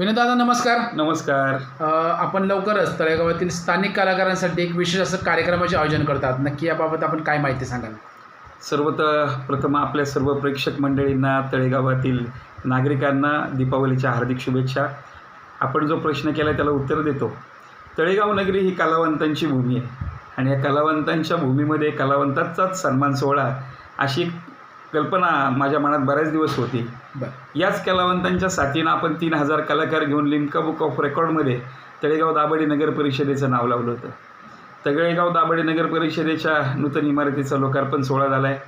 विनोदादा नमस्कार. नमस्कार. अ, आपण लवकरच तळेगावातील स्थानिक कलाकारांसाठी एक विशेष असं कार्यक्रमाचे आयोजन करतात. नक्की याबाबत आपण काय माहिती सांगाल? सर्वतः प्रथम आपल्या सर्व प्रेक्षक मंडळींना तळेगावातील नागरिकांना दीपावलीच्या हार्दिक शुभेच्छा. आपण जो प्रश्न केला त्याला उत्तर देतो. तळेगाव नगरी ही कलावंतांची भूमी आहे. आणि या कलावंतांच्या भूमीमध्ये कलावंतांचाच सन्मान सोहळा अशी एक कल्पना माझ्या मनात बऱ्याच दिवस होती. याच कलावंतांच्या साथीनं आपण तीन हजार कलाकार घेऊन लिम्का बुक ऑफ रेकॉर्डमध्ये तळेगाव दाभाडे नगर परिषदेचं नाव लावलं होतं. तळेगाव दाभाडे नगर परिषदेच्या नूतन इमारतीचा लोकार्पण सोहळा झाला आहे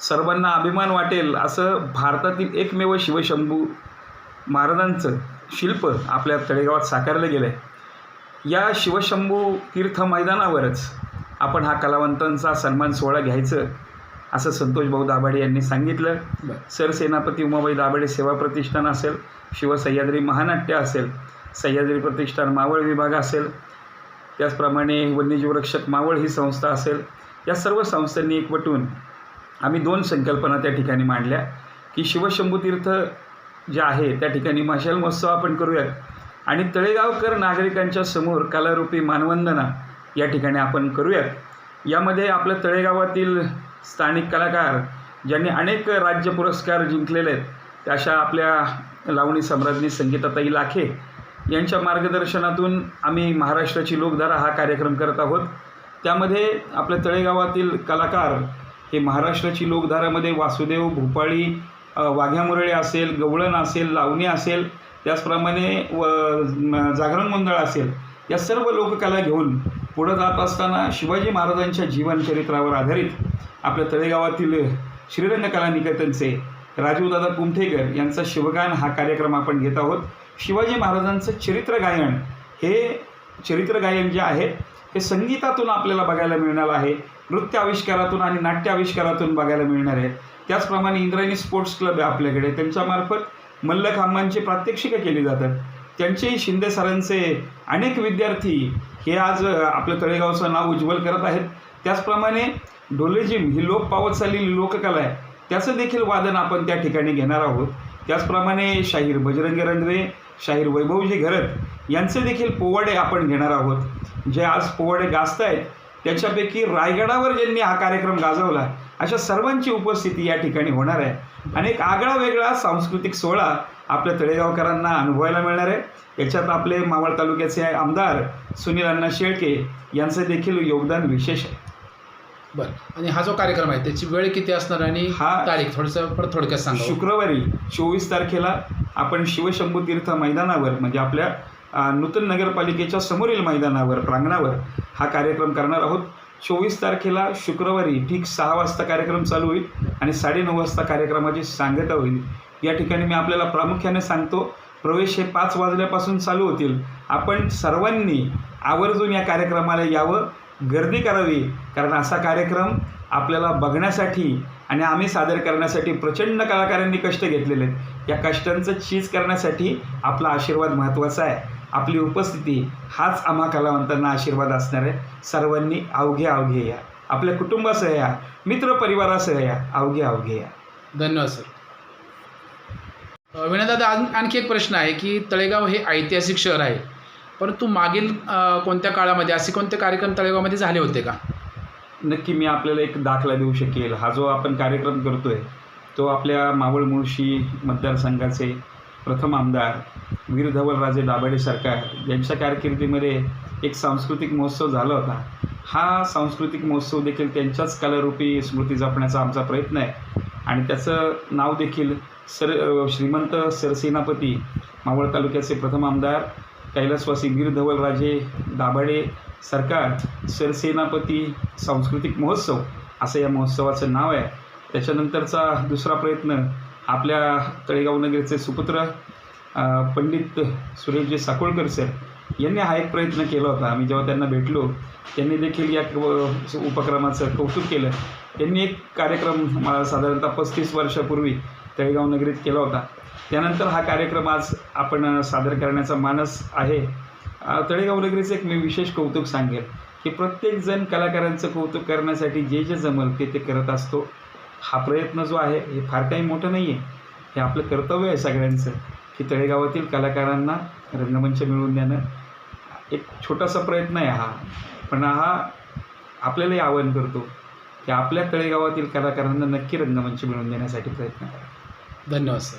सर्वांना अभिमान वाटेल असं भारतातील एकमेव शिवशंभू महाराजांचं शिल्प आपल्या तळेगावात साकारलं गेलं आहे या शिवशंभू तीर्थ मैदानावरच आपण हा कलावंतांचा सन्मान सोहळा घ्यायचं असं संतोष भाऊ दाभाडे यांनी सांगितलं. सरसेनापती उमाबाई दाभाडे सेवा प्रतिष्ठान असेल शिवसह्याद्री महानाट्य असेल सह्याद्री प्रतिष्ठान मावळ विभाग असेल त्याचप्रमाणे वन्यजीव रक्षक मावळ ही संस्था असेल या सर्व संस्थांनी एकवटून आम्ही दोन संकल्पना त्या ठिकाणी मांडल्या की शिवशंभूतीर्थ जे आहे त्या ठिकाणी मशाल महोत्सव आपण करूयात. आणि तळेगावकर नागरिकांच्या समोर कलारूपी मानवंदना या ठिकाणी आपण करूयात. यामध्ये आपल्या तळेगावातील स्थानिक कलाकार ज्यांनी अनेक राज्य पुरस्कार जिंकलेले आहेत. अशा आपल्या लावणी सम्राज्ञी संगीताताई लाखे यांच्या मार्गदर्शनातून आम्ही महाराष्ट्राची लोकधारा हा कार्यक्रम करत आहोत. त्यामध्ये आपल्या तळेगावातील कलाकार हे महाराष्ट्राची लोकधारामध्ये वासुदेव भोपाळी अ, वाघ्या मुरळे असेल गवळण असेल लावणी असेल त्याचप्रमाणे व जागरण मंडळ असेल या सर्व लोककला घेऊन पुढं जात असताना शिवाजी महाराजांच्या जीवनचरित्रावर आधारित आपल्या तळेगावातील श्रीरंग कला निकेतनचे राजीवदादा कुमठेकर यांचा शिवगान हा कार्यक्रम आपण घेत आहोत. शिवाजी महाराजांचं चरित्र गायन हे चरित्र गायन जे आहे हे संगीतातून आपल्याला बघायला मिळणार आहे. नृत्य आविष्कारातून आणि नाट्य आविष्कारातून बघायला मिळणार आहे. त्याचप्रमाणे इंद्रायणी स्पोर्ट्स क्लब आहे आपल्याकडे. त्यांच्यामार्फत मल्लखांबांची प्रात्यक्षिकं केली जातात. त्यांचेही शिंदे सरांचे अनेक विद्यार्थी हे आज आपल्या तळेगावचं नाव उज्ज्वल करत आहेत. त्याचप्रमाणे डोलेजिम ही लोक पावत चाललेली लोककला आहे. त्याचं देखील वादन आपण त्या ठिकाणी घेणार आहोत. त्याचप्रमाणे शाहीर बजरंग रणवे शाहीर वैभवजी घरत यांचे देखील पोवाडे आपण घेणार आहोत. जे आज पोवाडे गाजत आहेत त्याच्यापैकी रायगडावर ज्यांनी हा कार्यक्रम गाजवला अशा सर्वांची उपस्थिती या ठिकाणी होणार आहे. आणि एक आगळा वेगळा सांस्कृतिक सोहळा आपल्या तळेगावकरांना अनुभवायला मिळणार आहे. याच्यात आपले मावळ तालुक्याचे आमदार सुनील अण्णा शेळके यांचं देखील योगदान विशेष आहे. बरं. आणि हा जो कार्यक्रम आहे त्याची वेळ किती असणार आणि हा- तारीख? थोडंसं परत थोडक्यात सांगा. शुक्रवारी चोवीस तारखेला आपण शिवशंभू तीर्थ मैदानावर म्हणजे आपल्या नूतन नगरपालिकेच्या समोरील मैदानावर प्रांगणावर हा कार्यक्रम करणार आहोत. चोवीस तारखेला शुक्रवारी ठीक सहा वाजता कार्यक्रम चालू होईल आणि साडेनऊ वाजता कार्यक्रमाची सांगता होईल. या ठिकाणी मी आपल्याला प्रामुख्याने सांगतो प्रवेश हे पाच वाजल्यापासून चालू होतील. आपण सर्वांनी आवर्जून या कार्यक्रमाला यावं. गर्दी करावी. कारण असा कार्यक्रम आपल्याला बघण्यासाठी आणि आम्ही सादर करण्यासाठी प्रचंड कलाकारांनी कष्ट घेतलेले आहेत. या कष्टांचं चीज करण्यासाठी आपला आशीर्वाद महत्त्वाचा आहे. आपली उपस्थिती हाच आम्हा कलावंतांना आशीर्वाद असणार आहे. सर्वांनी अवघे अवघे या. आपल्या कुटुंबासह या. मित्रपरिवारासह या. अवघे अवघे या. धन्यवाद सर. विनोदादा आणखी एक प्रश्न आहे की तळेगाव हे ऐतिहासिक शहर आहे. परंतु मागील कोणत्या काळामध्ये असे कोणते कार्यक्रम तळेगावमध्ये झाले होते का? नक्की मी आपल्याला एक दाखला देऊ शकेल. हा जो आपण कार्यक्रम करतोय तो आपल्या मावळ मुळशी मतदारसंघाचे प्रथम आमदार वीर धवलराजे दाभाडे सरकार यांच्या कारकिर्दीमध्ये एक सांस्कृतिक महोत्सव झाला होता. हा सांस्कृतिक महोत्सव देखील त्यांच्याच कलारूपी स्मृती जपण्याचा आमचा प्रयत्न आहे. आणि त्याचं नाव देखील सर श्रीमंत सरसेनापती मावळ तालुक्याचे प्रथम आमदार कैलासवासी वीर धवलराजे दाभाडे सरकार सरसेनापती सांस्कृतिक महोत्सव असं या महोत्सवाचं नाव आहे. त्याच्यानंतरचा दुसरा प्रयत्न आपल्या तळेगाव नगरीचे सुपुत्र पंडित सुरेशजी साकोळकर सर यांनी हा एक प्रयत्न केला होता. आम्ही जेव्हा त्यांना भेटलो त्यांनी देखील या उपक्रमाचं कौतुक केलं. त्यांनी एक कार्यक्रम मला साधारणतः पस्तीस वर्षापूर्वी तळेगाव नगरीत केला होता. त्यानंतर हा कार्यक्रम आज आपण सादर करण्याचा मानस आहे. तळेगाव नगरीचं एक मी विशेष कौतुक सांगेल की प्रत्येकजण कलाकारांचं कौतुक करण्यासाठी जे जे जमल ते ते करत असतो. हा प्रयत्न जो आहे हे फार काही मोठं नाही आहे हे आपलं कर्तव्य आहे सगळ्यांचं की तळेगावातील कलाकारांना रंगमंच मिळवून देणं. एक छोटासा प्रयत्न आहे हा. पण हा आपल्यालाही आवाहन करतो की आपल्या तळेगावातील कलाकारांना नक्की रंगमंच मिळवून देण्यासाठी प्रयत्न करा. धन्यवाद सर.